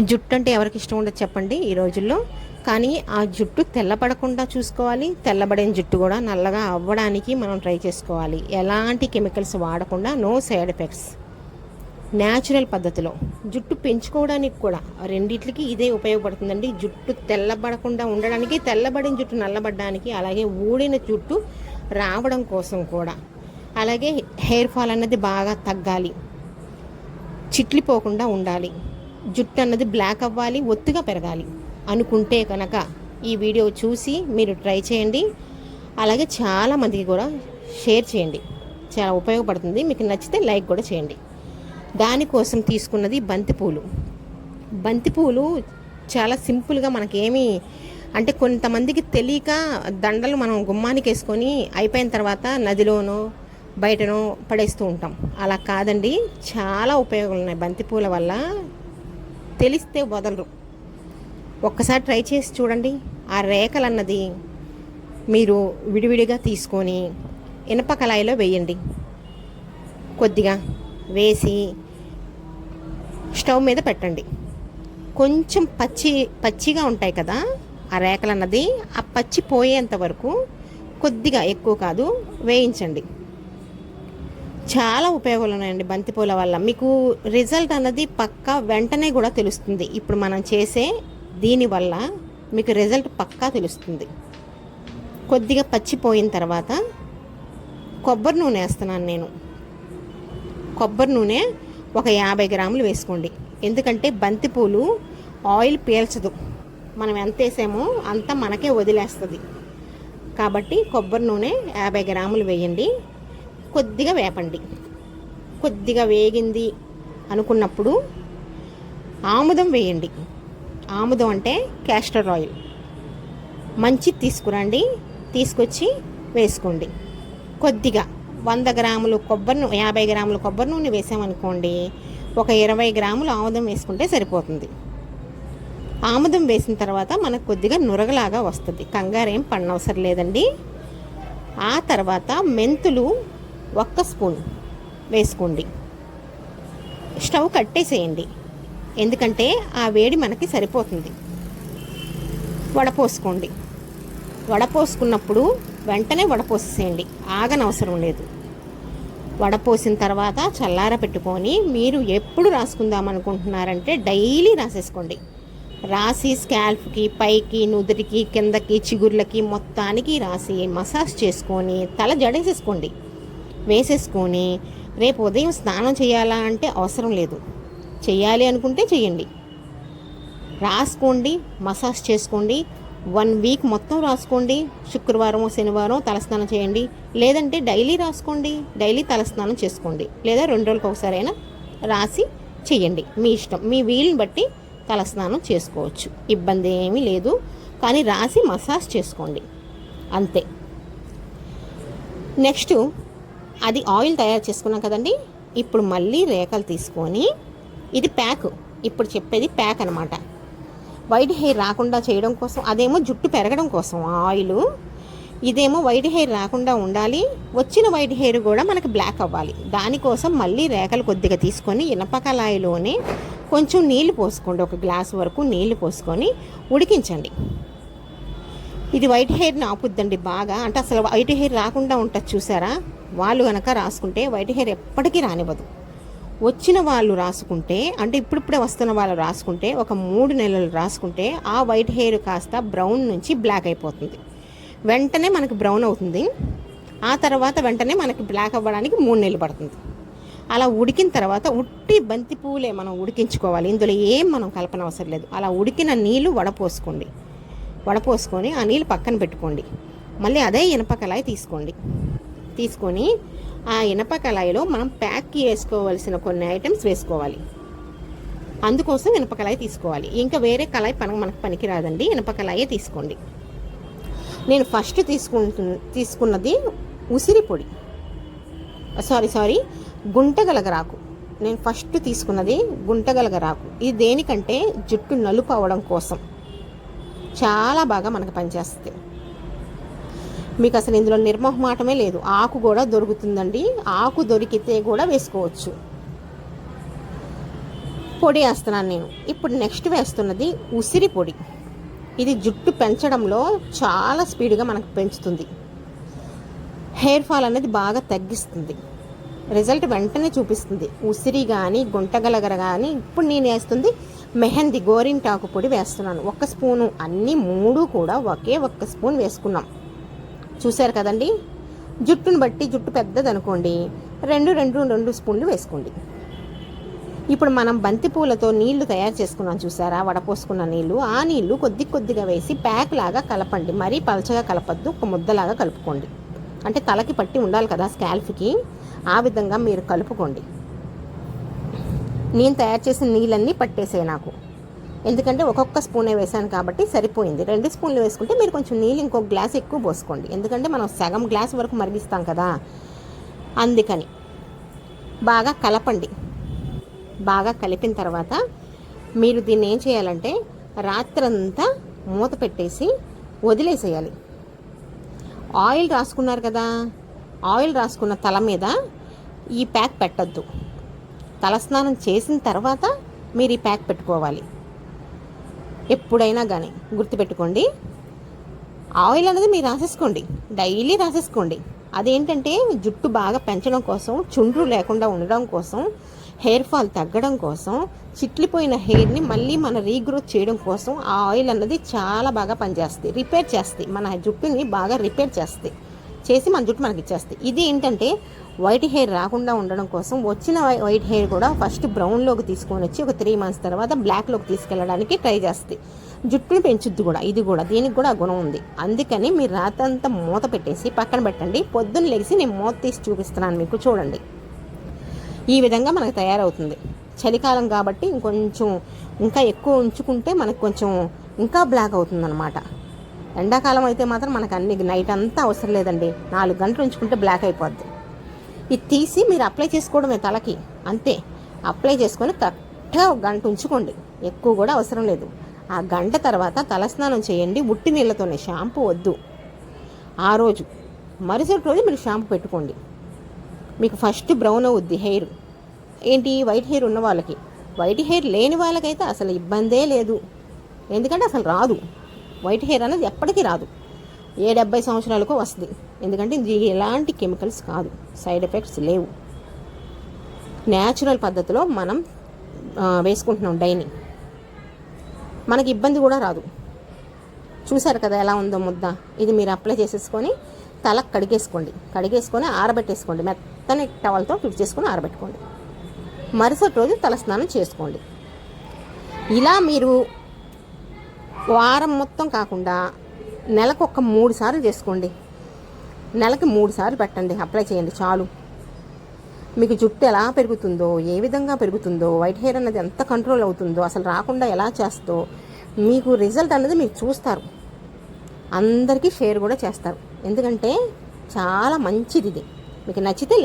జుట్టు అంటే ఎవరికి ఇష్టం ఉండదు చెప్పండి ఈ రోజుల్లో. కానీ ఆ జుట్టు తెల్లబడకుండా చూసుకోవాలి. తెల్లబడిన జుట్టు కూడా నల్లగా అవ్వడానికి మనం ట్రై చేసుకోవాలి. ఎలాంటి కెమికల్స్ వాడకుండా నో సైడ్ ఎఫెక్ట్స్. న్యాచురల్ పద్ధతిలో జుట్టు పెంచుకోవడానికి కూడా రెండిట్లకి ఇదే ఉపయోగపడుతుందండి. జుట్టు తెల్లబడకుండా ఉండడానికి తెల్లబడిన జుట్టు నల్లబడడానికి అలాగే ఊడిన జుట్టు రావడం కోసం కూడా. అలాగే హెయిర్ ఫాల్ అన్నది బాగా తగ్గాలి. చిట్లిపోకుండా ఉండాలి. జుట్టు అన్నది బ్లాక్ అవ్వాలి ఒత్తుగా పెరగాలి అనుకుంటే కనుక ఈ వీడియో చూసి మీరు ట్రై చేయండి. అలాగే చాలామందికి కూడా షేర్ చేయండి. చాలా ఉపయోగపడుతుంది. మీకు నచ్చితే లైక్ కూడా చేయండి. దానికోసం తీసుకున్నది బంతిపూలు. బంతిపూలు చాలా సింపుల్గా మనకేమీ అంటే కొంతమందికి తెలియక దండలు మనం గుమ్మానికి వేసుకొని అయిపోయిన తర్వాత నదిలోనో బయటనో పడేస్తూ ఉంటాం. అలా కాదండి. చాలా ఉపయోగాలు ఉన్నాయి బంతిపూల వల్ల. తెలిస్తే వదలరు. ఒక్కసారి ట్రై చేసి చూడండి. ఆ రేఖలు అన్నది మీరు విడివిడిగా తీసుకొని ఇనప కళాయిలో వేయండి. కొద్దిగా వేసి స్టవ్ మీద పెట్టండి. కొంచెం పచ్చి పచ్చిగా ఉంటాయి కదా ఆ రేఖలు అన్నది ఆ పచ్చి పోయేంత వరకు కొద్దిగా ఎక్కువ కాదు వేయించండి. చాలా ఉపయోగాలు ఉన్నాయండి బంతిపూల వల్ల. మీకు రిజల్ట్ అన్నది పక్కా వెంటనే కూడా తెలుస్తుంది. ఇప్పుడు మనం చేసే దీనివల్ల మీకు రిజల్ట్ పక్కా తెలుస్తుంది. కొద్దిగా పచ్చిపోయిన తర్వాత కొబ్బరి నూనె వేస్తున్నాను నేను. కొబ్బరి నూనె ఒక యాభై గ్రాములు వేసుకోండి. ఎందుకంటే బంతిపూలు ఆయిల్ పీల్చదు. మనం ఎంత వేసామో అంత మనకే వదిలేస్తుంది. కాబట్టి కొబ్బరి నూనె యాభై గ్రాములు వేయండి. కొద్దిగా వేపండి. కొద్దిగా వేగింది అనుకున్నప్పుడు ఆముదం వేయండి. ఆముదం అంటే క్యాస్టర్ ఆయిల్ మంచి తీసుకురండి తీసుకొచ్చి వేసుకోండి. కొద్దిగా వంద గ్రాములు కొబ్బరి నూనె యాభై గ్రాములు కొబ్బరి నూనె వేసామనుకోండి ఒక ఇరవై గ్రాములు ఆముదం వేసుకుంటే సరిపోతుంది. ఆముదం వేసిన తర్వాత మనకు కొద్దిగా నురగలాగా వస్తుంది. కంగారేం పడనవసరం లేదండి. ఆ తర్వాత మెంతులు ఒక్క స్పూన్ వేసుకోండి. స్టవ్ కట్టేసేయండి. ఎందుకంటే ఆ వేడి మనకి సరిపోతుంది. వడపోసుకోండి. వడపోసుకున్నప్పుడు వెంటనే వడపోసేసేయండి ఆగనవసరం లేదు. వడపోసిన తర్వాత చల్లార పెట్టుకొని మీరు ఎప్పుడు రాసుకుందాం అనుకుంటున్నారంటే డైలీ రాసేసుకోండి. రాసి స్కాల్ఫ్కి పైకి నుదుటికి కిందకి చిగుర్లకి మొత్తానికి రాసి మసాజ్ చేసుకొని తల జడేసేసుకోండి. వేసేసుకొని రేపు ఉదయం స్నానం చేయాలా అంటే అవసరం లేదు. చేయాలి అనుకుంటే చేయండి. రాసుకోండి మసాజ్ చేసుకోండి. వన్ వీక్ మొత్తం రాసుకోండి. శుక్రవారం శనివారం తలస్నానం చేయండి. లేదంటే డైలీ రాసుకోండి డైలీ తలస్నానం చేసుకోండి. లేదా రెండు రోజులకు ఒకసారి అయినా రాసి చేయండి. మీ ఇష్టం మీ వీలుని బట్టి తలస్నానం చేసుకోవచ్చు. ఇబ్బంది ఏమీ లేదు. కానీ రాసి మసాజ్ చేసుకోండి. అంతే. నెక్స్ట్ అది ఆయిల్ తయారు చేసుకున్నాం కదండి. ఇప్పుడు మళ్ళీ రేఖలు తీసుకొని ఇది ప్యాక్. ఇప్పుడు చెప్పేది ప్యాక్ అనమాట వైట్ హెయిర్ రాకుండా చేయడం కోసం అదేమో జుట్టు పెరగడం కోసం ఆ ఆయిల్. ఇదేమో వైట్ హెయిర్ రాకుండా ఉండాలి. వచ్చిన వైట్ హెయిర్ కూడా మనకి బ్లాక్ అవ్వాలి. దానికోసం మళ్ళీ రేఖలు కొద్దిగా తీసుకొని ఇనపకలాయిలోనే కొంచెం నీళ్ళు పోసుకోండి. ఒక గ్లాస్ వరకు నీళ్ళు పోసుకొని ఉడికించండి. ఇది వైట్ హెయిర్ని ఆపుద్దండి బాగా. అంటే అసలు వైట్ హెయిర్ రాకుండా ఉంటుంది చూసారా? వాళ్ళు కనుక రాసుకుంటే వైట్ హెయిర్ ఎప్పటికీ రానివ్వదు. వచ్చిన వాళ్ళు రాసుకుంటే అంటే ఇప్పుడిప్పుడే వస్తున్న వాళ్ళు రాసుకుంటే ఒక మూడు నెలలు రాసుకుంటే ఆ వైట్ హెయిర్ కాస్త బ్రౌన్ నుంచి బ్లాక్ అయిపోతుంది. వెంటనే మనకి బ్రౌన్ అవుతుంది. ఆ తర్వాత వెంటనే మనకి బ్లాక్ అవ్వడానికి మూడు నెలలు పడుతుంది. అలా ఉడికిన తర్వాత ఉట్టి బంతి పువ్వులే మనం ఉడికించుకోవాలి. ఇందులో ఏం మనం కలపన అవసరం లేదు. అలా ఉడికిన నీళ్ళు వడపోసుకోండి. వడపోసుకొని ఆ నీళ్ళు పక్కన పెట్టుకోండి. మళ్ళీ అదే ఇనపకలాయి తీసుకోండి. తీసుకొని ఆ ఇనప కళాయిలో మనం ప్యాక్ చేసుకోవాల్సిన కొన్ని ఐటమ్స్ వేసుకోవాలి. అందుకోసం ఇనప కళాయి తీసుకోవాలి. ఇంకా వేరే కళాయి పని మనకు పనికిరాదండి. ఇనప కళాయే తీసుకోండి. నేను ఫస్ట్ తీసుకుంటు తీసుకున్నది ఉసిరి పొడి. సారీ సారీ గుంటగలగరాకు నేను ఫస్ట్ తీసుకున్నది గుంటగలగరాకు ఇది దేనికంటే జుట్టు నలుపు అవడం కోసం. చాలా బాగా మనకు పనిచేస్తుంది. మీకు అసలు ఇందులో నిర్మోహమాటమే లేదు. ఆకు కూడా దొరుకుతుందండి. ఆకు దొరికితే కూడా వేసుకోవచ్చు. పొడి వేస్తున్నాను నేను. ఇప్పుడు నెక్స్ట్ వేస్తున్నది ఉసిరి పొడి. ఇది జుట్టు పెంచడంలో చాలా స్పీడ్గా మనకు పెంచుతుంది. హెయిర్ ఫాల్ అనేది బాగా తగ్గిస్తుంది. రిజల్ట్ వెంటనే చూపిస్తుంది. ఉసిరి కానీ గుంటగలగర కానీ ఇప్పుడు నేను వేస్తుంది మెహందీ గోరింటాకు పొడి వేస్తున్నాను. ఒక స్పూను అన్నీ మూడు కూడా ఒకే ఒక్క స్పూన్ వేసుకున్నాం. చూశారు కదండి? జుట్టును బట్టి జుట్టు పెద్దది అనుకోండి రెండు రెండు రెండు స్పూన్లు వేసుకోండి. ఇప్పుడు మనం బంతి పూలతో నీళ్ళు తయారు చేసుకున్నాం చూసారా? వడపోసుకున్న నీళ్ళు. ఆ నీళ్ళు కొద్ది కొద్దిగా వేసి ప్యాక్ లాగా కలపండి. మరీ పలచగా కలపద్దు. ఒక ముద్దలాగా కలుపుకోండి. అంటే తలకి పట్టి ఉండాలి కదా స్కాల్ఫ్కి ఆ విధంగా మీరు కలుపుకోండి. నేను తయారు చేసిన నీళ్ళన్నీ పట్టేసాయి నాకు. ఎందుకంటే ఒక్కొక్క స్పూనే వేసాను కాబట్టి సరిపోయింది. రెండు స్పూన్లు వేసుకుంటే మీరు కొంచెం నీళ్ళు ఇంకొక గ్లాస్ ఎక్కువ పోసుకోండి. ఎందుకంటే మనం సగం గ్లాస్ వరకు మరిగిస్తాం కదా. అందుకని బాగా కలపండి. బాగా కలిపిన తర్వాత మీరు దీన్ని ఏం చేయాలంటే రాత్రంతా మూత పెట్టేసి వదిలేసేయాలి. ఆయిల్ రాసుకున్నారు కదా. ఆయిల్ రాసుకున్న తల మీద ఈ ప్యాక్ పెట్టద్దు. తలస్నానం చేసిన తర్వాత మీరు ఈ ప్యాక్ పెట్టుకోవాలి. ఎప్పుడైనా కానీ గుర్తుపెట్టుకోండి. ఆయిల్ అనేది మీరు రాసేసుకోండి. డైలీ రాసేసుకోండి. అదేంటంటే జుట్టు బాగా పెంచడం కోసం చుండ్రు లేకుండా ఉండడం కోసం హెయిర్ ఫాల్ తగ్గడం కోసం చిట్లిపోయిన హెయిర్ని మళ్ళీ మన రీగ్రోత్ చేయడం కోసం ఆ ఆయిల్ అన్నది చాలా బాగా పనిచేస్తుంది రిపేర్ చేస్తుంది మన జుట్టుని బాగా రిపేర్ చేస్తుంది చేసి మన జుట్టు మనకి ఇచ్చేస్తాయి. ఇది ఏంటంటే వైట్ హెయిర్ రాకుండా ఉండడం కోసం వచ్చిన వైట్ హెయిర్ కూడా ఫస్ట్ బ్రౌన్లోకి తీసుకొని వచ్చి ఒక త్రీ మంత్స్ తర్వాత బ్లాక్లోకి తీసుకెళ్ళడానికి ట్రై చేస్తుంది జుట్టుని పెంచుద్ది కూడా ఇది కూడా దీనికి కూడా ఆ గుణం ఉంది. అందుకని మీరు రాతంతా మూత పెట్టేసి పక్కన పెట్టండి. పొద్దున్న లేచి నేను మూత తీసి చూపిస్తున్నాను మీకు చూడండి. ఈ విధంగా మనకు తయారవుతుంది. చలికాలం కాబట్టి ఇంకొంచెం ఇంకా ఎక్కువ ఉంచుకుంటే మనకు కొంచెం ఇంకా బ్లాక్ అవుతుందన్నమాట. ఎండాకాలం అయితే మాత్రం మనకు అన్ని నైట్ అంతా అవసరం లేదండి. నాలుగు గంటలు ఉంచుకుంటే బ్లాక్ అయిపోద్ది. ఇది తీసి మీరు అప్లై చేసుకోవడమే తలకి. అంతే. అప్లై చేసుకొని కరెక్ట్గా ఒక గంట ఉంచుకోండి. ఎక్కువ కూడా అవసరం లేదు. ఆ గంట తర్వాత తలస్నానం చేయండి. ఉట్టి నీళ్ళతోనే. షాంపూ వద్దు. ఆ రోజు. మరుసటి రోజు మీరు షాంపూ పెట్టుకోండి. మీకు ఫస్ట్ బ్రౌన్ అవుద్ది హెయిర్. ఏంటి? వైట్ హెయిర్ ఉన్న వాళ్ళకి. వైట్ హెయిర్ లేని వాళ్ళకైతే అసలు ఇబ్బందే లేదు. ఎందుకంటే అసలు రాదు. వైట్ హెయిర్ అనేది ఎప్పటికీ రాదు. ఏ డెబ్బై సంవత్సరాలకు వస్తుంది. ఎందుకంటే ఇది ఎలాంటి కెమికల్స్ కాదు. సైడ్ ఎఫెక్ట్స్ లేవు. న్యాచురల్ పద్ధతిలో మనం వేసుకుంటున్నాం డైని మనకి ఇబ్బంది కూడా రాదు. చూసారు కదా ఎలా ఉందో ముద్ద? ఇది మీరు అప్లై చేసేసుకొని తల కడిగేసుకోండి. కడిగేసుకొని ఆరబెట్టేసుకోండి. మెత్తని టవల్తో ఫిట్ చేసుకొని ఆరబెట్టుకోండి. మరుసటి రోజు తల స్నానం చేసుకోండి. ఇలా మీరు వారం మొత్తం కాకుండా నెలకు ఒక మూడు సార్లు చేసుకోండి. నెలకి మూడు సార్లు పెట్టండి. అప్లై చేయండి. చాలు. మీకు జుట్టు ఎలా పెరుగుతుందో ఏ విధంగా పెరుగుతుందో వైట్ హెయిర్ అన్నది ఎంత కంట్రోల్ అవుతుందో అసలు రాకుండా ఎలా చేస్తో మీకు రిజల్ట్ అనేది మీరు చూస్తారు. అందరికీ షేర్ కూడా చేస్తారు. ఎందుకంటే చాలా మంచిది ఇది మీకు నచ్చితే